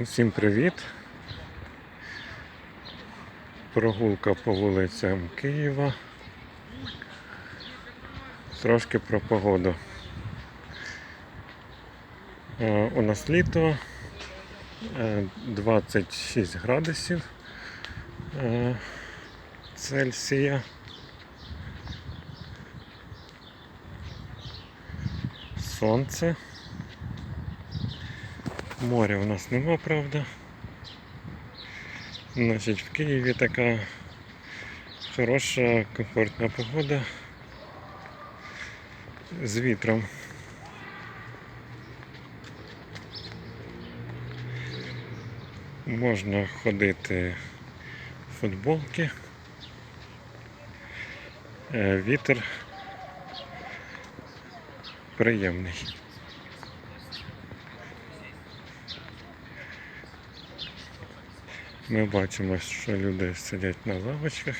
Усім привіт. Прогулка по вулицям Києва. Трошки про погоду. Е, У нас літо е, 26 градусів е, Цельсія. Сонце. Моря у нас нема, правда. Значить, в Києві така хороша, комфортна погода з вітром. Можна ходити в футболки. Е, Вітер приємний. Ми бачимо, що люди сидять на лавочках.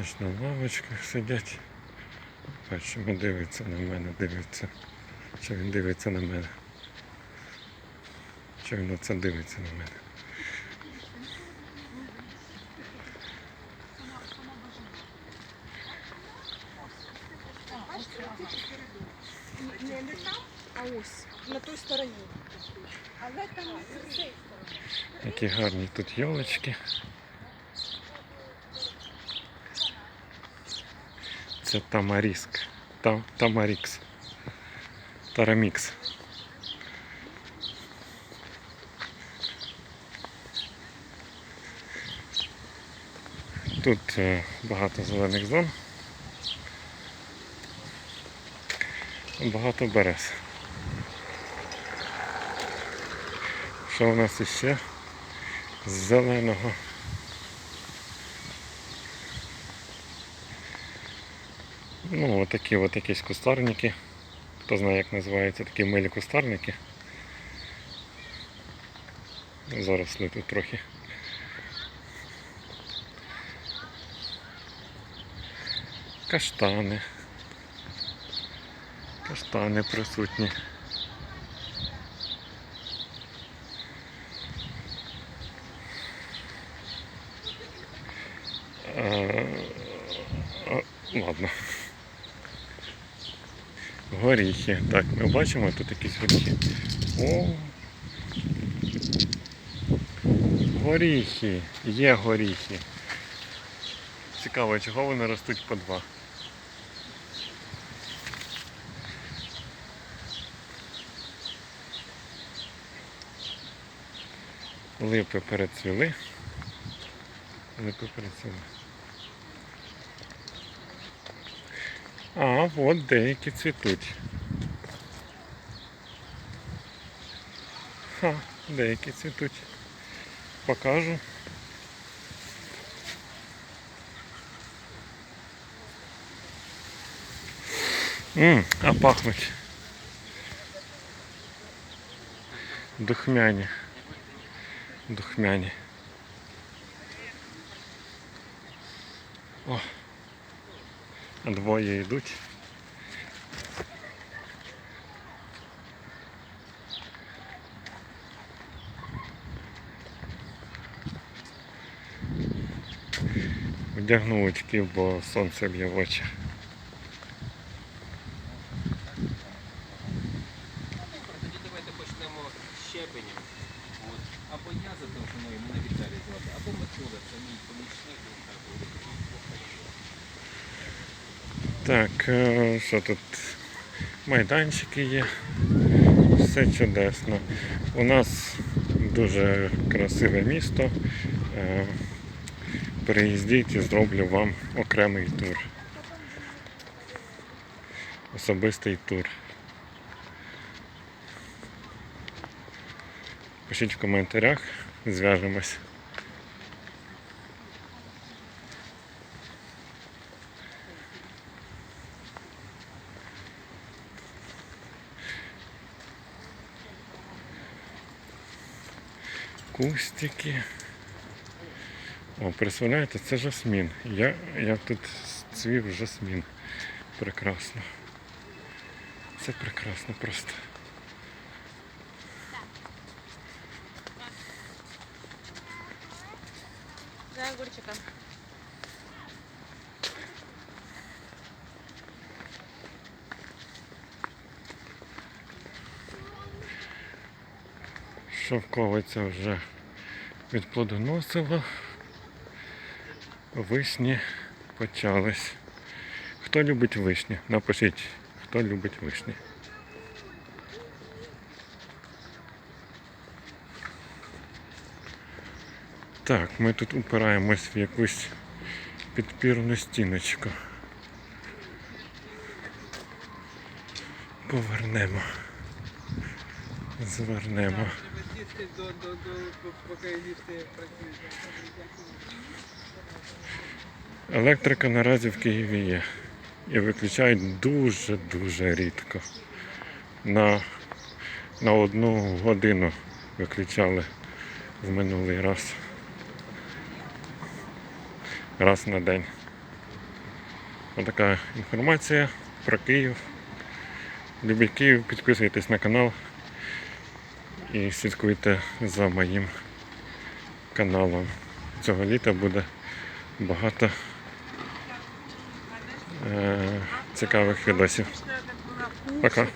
Ось на лавочках сидять. Бачимо, дивиться на мене, дивиться. Чи він дивиться на мене? Чи він оце дивиться на мене? Не, не там, а ось на той стороні. Але там з цієї сторони. Які гарні тут йолочки. Це Тамаріск. Там, Тамарікс. Тарамікс. Тут е, багато зелених зон. Багато берез. Що у нас іще? з зеленого. Ну, отакі от якісь кустарники. Хто знає, як називаються такі милі кустарники. Заросли тут трохи. Каштани. Каштани присутні. Ладно. Горіхи. Так, ми бачимо тут якісь горіхи. О! Горіхи. Є горіхи. Цікаво, чого вони ростуть по два. Липи перецвіли. Липи перецвіли. А, от деякі цвітуть. Ха, деякі цвітуть. Покажу. Ммм, а пахнуть. Духмяні. Духмяні. Двоє йдуть. Вдягнув очки, бо сонце б'є в очі. Тоді давайте почнемо з щебенем. Або я зателефоную, мене Віталій звати, або Микола, це мій помічник. він. Так, е, що тут? Майданчики є. Все чудесно. У нас дуже красиве місто. Е, Приїздіть і зроблю вам окремий тур. Особистий тур. Пишіть в коментарях, зв'яжемось. Кустики. О, представляєте, це жасмін. Я, я тут цвів жасмін. Прекрасно. Це прекрасно просто. За огурчика. Шовковиця вже відплодоносила. Вишні почались. Хто любить вишні? Напишіть, хто любить вишні. Так, ми тут упираємось в якусь підпірну стіночку. Повернемо. Звернемо. Сісти до, до, до, поки ліфти працюють. Електрика наразі в Києві є. І виключають дуже-дуже рідко. На, на одну годину виключали в минулий раз. Раз на день. Отака інформація про Київ. Любіть Київ, підписуйтесь на канал і слідкуйте за моїм каналом. Цього літа буде багато е, цікавих відосів. Пока.